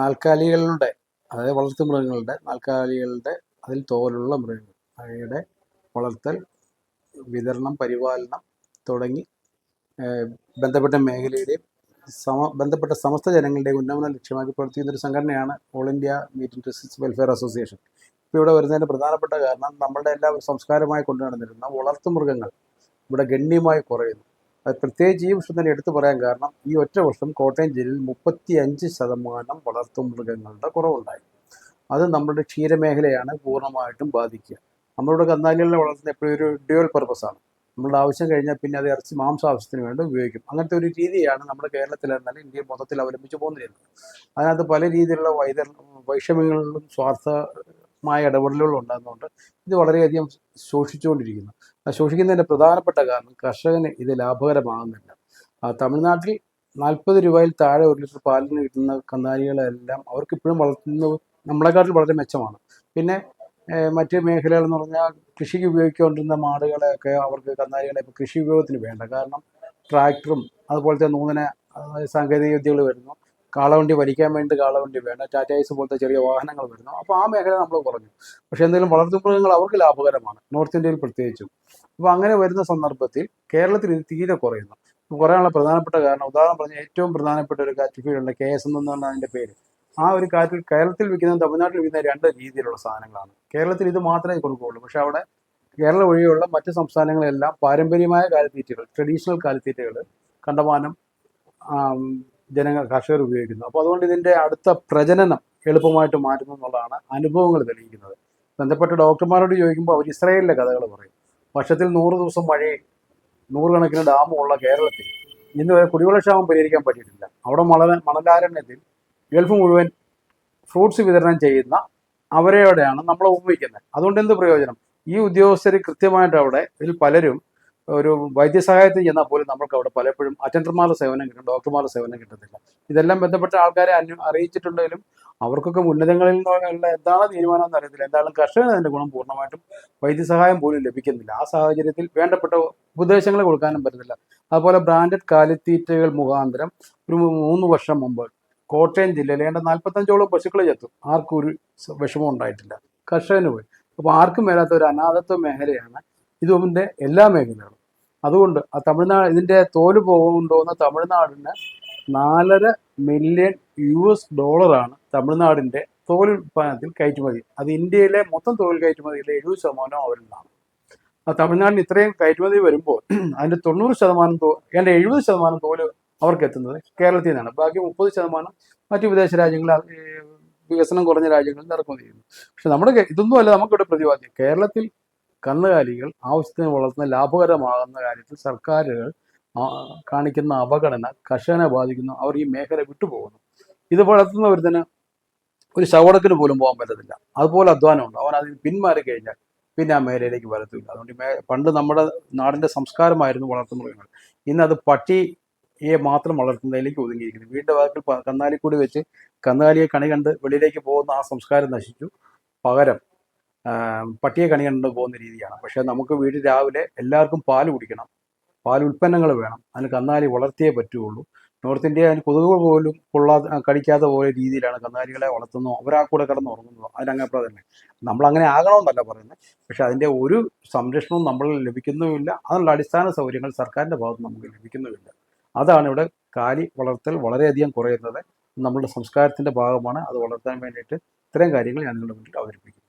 നാൽക്കാലികളുടെ അതായത് വളർത്തു മൃഗങ്ങളുടെ നാൽക്കാലികളുടെ അതിൽ തോലുള്ള മൃഗങ്ങൾ അവയുടെ വളർത്തൽ വിതരണം പരിപാലനം തുടങ്ങി ബന്ധപ്പെട്ട മേഖലയുടെയും സമ ബന്ധപ്പെട്ട സമസ്ത ജനങ്ങളുടെയും ഉന്നമനം ലക്ഷ്യമാക്കി പ്രവർത്തിക്കുന്ന ഒരു സംഘടനയാണ് all India meat industries welfare association. ഇപ്പോൾ ഇവിടെ വരുന്നതിന്റെ പ്രധാനപ്പെട്ട കാരണം നമ്മളുടെ എല്ലാ സംസ്കാരമായി കൊണ്ടു നടന്നിരുന്ന വളർത്തു മൃഗങ്ങൾ ഇവിടെ ഗണ്യമായി കുറയുന്നു. പ്രത്യേകിച്ച് ഈ വർഷം തന്നെ എടുത്തു പറയാൻ കാരണം ഈ ഒറ്റ വർഷം കോട്ടയം ജില്ലയിൽ മുപ്പത്തി അഞ്ച് ശതമാനം വളർത്തു മൃഗങ്ങളുടെ കുറവുണ്ടായി. അത് നമ്മുടെ ക്ഷീരമേഖലയാണ് പൂർണമായിട്ടും ബാധിക്കുക. നമ്മളിവിടെ കന്നാലികളെ വളർത്തുന്ന എപ്പോഴും ഒരു ഡ്യുവൽ പർപ്പസാണ് നമ്മളുടെ ആവശ്യം കഴിഞ്ഞാൽ പിന്നെ അത് ഇറച്ചി മാംസ ആവശ്യത്തിന് വേണ്ടി ഉപയോഗിക്കും. അങ്ങനത്തെ ഒരു രീതിയാണ് നമ്മുടെ കേരളത്തിലെന്നാലും ഇന്ത്യയിൽ മൊത്തത്തിൽ അവലംബിച്ച് പോകുന്നിരുന്നത് അതിനകത്ത് പല രീതിയിലുള്ള വൈദ്യ വൈഷമ്യങ്ങളിലും സ്വാർത്ഥമായ ഇടപെടലുകൾ ഉണ്ടാകുന്നതുകൊണ്ട് ഇത് വളരെയധികം ശോഷിച്ചുകൊണ്ടിരിക്കുന്നു. ശോഷിക്കുന്നതിന്റെ പ്രധാനപ്പെട്ട കാരണം കർഷകന് ഇത് ലാഭകരമാകുന്നില്ല. തമിഴ്നാട്ടിൽ നാൽപ്പത് രൂപയിൽ താഴെ ഒരു ലിറ്റർ പാലിന് കിട്ടുന്ന കന്നാലികളെല്ലാം അവർക്ക് ഇപ്പോഴും വളർത്തുന്ന നമ്മളെക്കാട്ടിൽ വളരെ മെച്ചമാണ്. പിന്നെ മറ്റ് മേഖലകൾ എന്ന് പറഞ്ഞാൽ കൃഷിക്ക് ഉപയോഗിച്ചുകൊണ്ടിരുന്ന മാടുകളെയൊക്കെ അവർക്ക് കന്നാലികളെ ഇപ്പോൾ കൃഷി ഉപയോഗത്തിന് വേണ്ട. കാരണം ട്രാക്ടറും അതുപോലത്തെ നൂതന സാങ്കേതിക വിദ്യകൾ വരുന്നു. കാളവണ്ടി വലിക്കാൻ വേണ്ടി കാളവണ്ടി വേണം. ടാറ്റായിസ് പോലത്തെ ചെറിയ വാഹനങ്ങൾ വരുന്നു. അപ്പോൾ ആ മേഖല നമ്മൾ കുറഞ്ഞു. പക്ഷേ എന്തെങ്കിലും വളർത്തുമൃഗങ്ങൾ അവർക്ക് ലാഭകരമാണ്. നോർത്ത് ഇന്ത്യയിൽ പ്രത്യേകിച്ചും. അപ്പോൾ അങ്ങനെ വരുന്ന സന്ദർഭത്തിൽ കേരളത്തിൽ ഇത് തീരെ കുറയുന്നു. കുറയാനുള്ള പ്രധാനപ്പെട്ട കാരണം ഉദാഹരണം പറഞ്ഞ ഏറ്റവും പ്രധാനപ്പെട്ട ഒരു കാറ്റ് ഫീൽഡ് ഉണ്ട് കെ എസ് എന്നാണ് അതിന്റെ പേര്. ആ ഒരു കാറ്റിൽ കേരളത്തിൽ വിൽക്കുന്ന തമിഴ്നാട്ടിൽ വിൽക്കുന്ന രണ്ട് രീതിയിലുള്ള സാധനങ്ങളാണ്. കേരളത്തിൽ ഇത് മാത്രമേ കൊടുക്കുകയുള്ളൂ. പക്ഷേ അവിടെ കേരള ഒഴികെയുള്ള മറ്റ് സംസ്ഥാനങ്ങളെല്ലാം പാരമ്പര്യമായ കാലിത്തീറ്റകൾ ട്രഡീഷണൽ കാലിത്തീറ്റകൾ കണ്ടമാനം ജനങ്ങൾ കർഷകർ ഉപയോഗിക്കുന്നു. അപ്പോൾ അതുകൊണ്ട് ഇതിന്റെ അടുത്ത പ്രജനനം എളുപ്പമായിട്ട് മാറ്റുന്നു എന്നുള്ളതാണ് അനുഭവങ്ങൾ തെളിയിക്കുന്നത്. ബന്ധപ്പെട്ട ഡോക്ടർമാരോട് ചോദിക്കുമ്പോൾ അവർ ഇസ്രായേലിലെ കഥകൾ പറയും. വർഷത്തിൽ നൂറ് ദിവസം മഴയും നൂറുകണക്കിന് ഡാമും ഉള്ള കേരളത്തിൽ ഇന്ന് വരെ കുടിവെള്ളക്ഷാമം പരിഹരിക്കാൻ പറ്റിയിട്ടില്ല. അവിടെ മണല മണലാരണ്യത്തിൽ ഗൾഫ് മുഴുവൻ ഫ്രൂട്ട്സ് വിതരണം ചെയ്യുന്ന അവരെയോടെയാണ് നമ്മൾ ഉപയോഗിക്കുന്നത് അതുകൊണ്ട് എന്ത് പ്രയോജനം? ഈ ഉദ്യോഗസ്ഥർ കൃത്യമായിട്ട് അവിടെ ഇതിൽ പലരും ഒരു വൈദ്യസഹായത്തിന് ചെന്നാൽ പോലും നമുക്ക് അവിടെ പലപ്പോഴും അറ്റൻഡർമാരുടെ സേവനം കിട്ടും ഡോക്ടർമാരുടെ സേവനം കിട്ടത്തില്ല. ഇതെല്ലാം ബന്ധപ്പെട്ട ആൾക്കാരെ അന്വ അറിയിച്ചിട്ടുണ്ടെങ്കിലും അവർക്കൊക്കെ ഉന്നതങ്ങളിൽ നിന്നുള്ള എന്താണ് തീരുമാനം എന്ന് അറിയത്തില്ല. എന്തായാലും കർഷകന് അതിന്റെ ഗുണം പൂർണമായിട്ടും വൈദ്യസഹായം പോലും ലഭിക്കുന്നില്ല. ആ സാഹചര്യത്തിൽ വേണ്ടപ്പെട്ട ഉപദേശങ്ങൾ കൊടുക്കാനും പറ്റുന്നില്ല അതുപോലെ ബ്രാൻഡഡ് കാലിത്തീറ്റകൾ മുഖാന്തരം ഒരു മൂന്ന് വർഷം മുമ്പ് കോട്ടയം ജില്ലയിൽ ഏണ്ട നാൽപ്പത്തഞ്ചോളം പശുക്കൾ ചത്തു. ആർക്കും ഒരു വിഷമം ഉണ്ടായിട്ടില്ല. കർഷകന് പോയി. അപ്പോൾ ആർക്കും മേലാത്ത ഒരു അനാഥത്വ മേഖലയാണ് ഇതിന്റെ എല്ലാ മേഖലകളും. അതുകൊണ്ട് ആ തമിഴ്നാട് ഇതിന്റെ തോൽ കൊണ്ടുപോകുന്ന തമിഴ്നാടിന് നാലര മില്യൺ യു എസ് ഡോളറാണ് തമിഴ്നാടിന്റെ തോൽ ഉൽപ്പാദനത്തിൽ കയറ്റുമതി. അത് ഇന്ത്യയിലെ മൊത്തം തോൽ കയറ്റുമതിയിലെ എഴുപത് ശതമാനം അവരിൽ നിന്നാണ് ആ തമിഴ്നാടിന് ഇത്രയും കയറ്റുമതി വരുമ്പോൾ അതിന്റെ തൊണ്ണൂറ് ശതമാനം തോ എന്റെ എഴുപത് ശതമാനം തോൽ അവർക്ക് എത്തുന്നത് കേരളത്തിൽ നിന്നാണ്. ബാക്കി മുപ്പത് ശതമാനം മറ്റു വിദേശ രാജ്യങ്ങളിൽ വികസനം കുറഞ്ഞ രാജ്യങ്ങളിൽ ഇറക്കുമതി ചെയ്യുന്നു. പക്ഷെ നമ്മുടെ ഇതൊന്നും അല്ല നമുക്കിവിടെ പ്രതിപാദ്യം. കേരളത്തിൽ കന്നുകാലികൾ ആവശ്യത്തിന് വളർത്തുന്ന ലാഭകരമാകുന്ന കാര്യത്തിൽ സർക്കാരുകൾ കാണിക്കുന്ന അവഗണന കർഷകനെ ബാധിക്കുന്നു അവർ ഈ മേഖല വിട്ടുപോകുന്നു. ഇത് വളർത്തുന്ന ഒരുത്തിന് ഒരു ശവടക്കിന് പോലും പോകാൻ പറ്റത്തില്ല. അതുപോലെ അധ്വാനമുണ്ട്. അവൻ അതിന് പിന്മാറി കഴിഞ്ഞാൽ പിന്നെ ആ മേഖലയിലേക്ക് വരത്തില്ല. അതുകൊണ്ട് പണ്ട് നമ്മുടെ നാടിന്റെ സംസ്കാരമായിരുന്നു വളർത്തുമൃഗങ്ങൾ ഇന്ന് അത് പട്ടിയെ മാത്രം വളർത്തുന്നതിലേക്ക് ഒതുങ്ങിയിരിക്കുന്നു. വീടിന്റെ വാക്കിൽ കന്നാലിക്കൂടി വെച്ച് കന്നാലിയെ കണി കണ്ട് വെളിയിലേക്ക് പോകുന്ന ആ സംസ്കാരം നശിച്ചു. പകരം പട്ടിയെ കണി കണ്ടു പോകുന്ന രീതിയാണ്. പക്ഷേ നമുക്ക് വീട്ടിൽ രാവിലെ എല്ലാവർക്കും പാൽ കുടിക്കണം. പാൽ ഉൽപ്പന്നങ്ങൾ വേണം. അതിന് കന്നാലി വളർത്തിയേ പറ്റുള്ളൂ നോർത്ത് ഇന്ത്യ അതിന് കൊതുകുകൾ പോലും കൊള്ളാതെ കടിക്കാത്ത പോലെ രീതിയിലാണ് കന്നാലികളെ വളർത്തുന്നു അവരാ കൂടെ കിടന്ന് ഉറങ്ങുന്നു അതിനങ്ങനെ തന്നെ നമ്മൾ അങ്ങനെ ആകണമെന്നല്ല പറയുന്നത്. പക്ഷെ അതിന്റെ ഒരു സംരക്ഷണവും നമ്മൾ ലഭിക്കുന്നുമില്ല. അതിനുള്ള അടിസ്ഥാന സൗകര്യങ്ങൾ സർക്കാരിന്റെ ഭാഗത്ത് നമുക്ക് ലഭിക്കുന്നുമില്ല. അതാണ് ഇവിടെ കാലി വളർത്തൽ വളരെയധികം കുറയുന്നത്. നമ്മളുടെ സംസ്കാരത്തിന്റെ ഭാഗമാണ്. അത് വളർത്താൻ വേണ്ടിയിട്ട് ഇത്തരം കാര്യങ്ങൾ ഞാൻ നിങ്ങളുടെ മുന്നിൽ അവതരിപ്പിക്കുന്നു.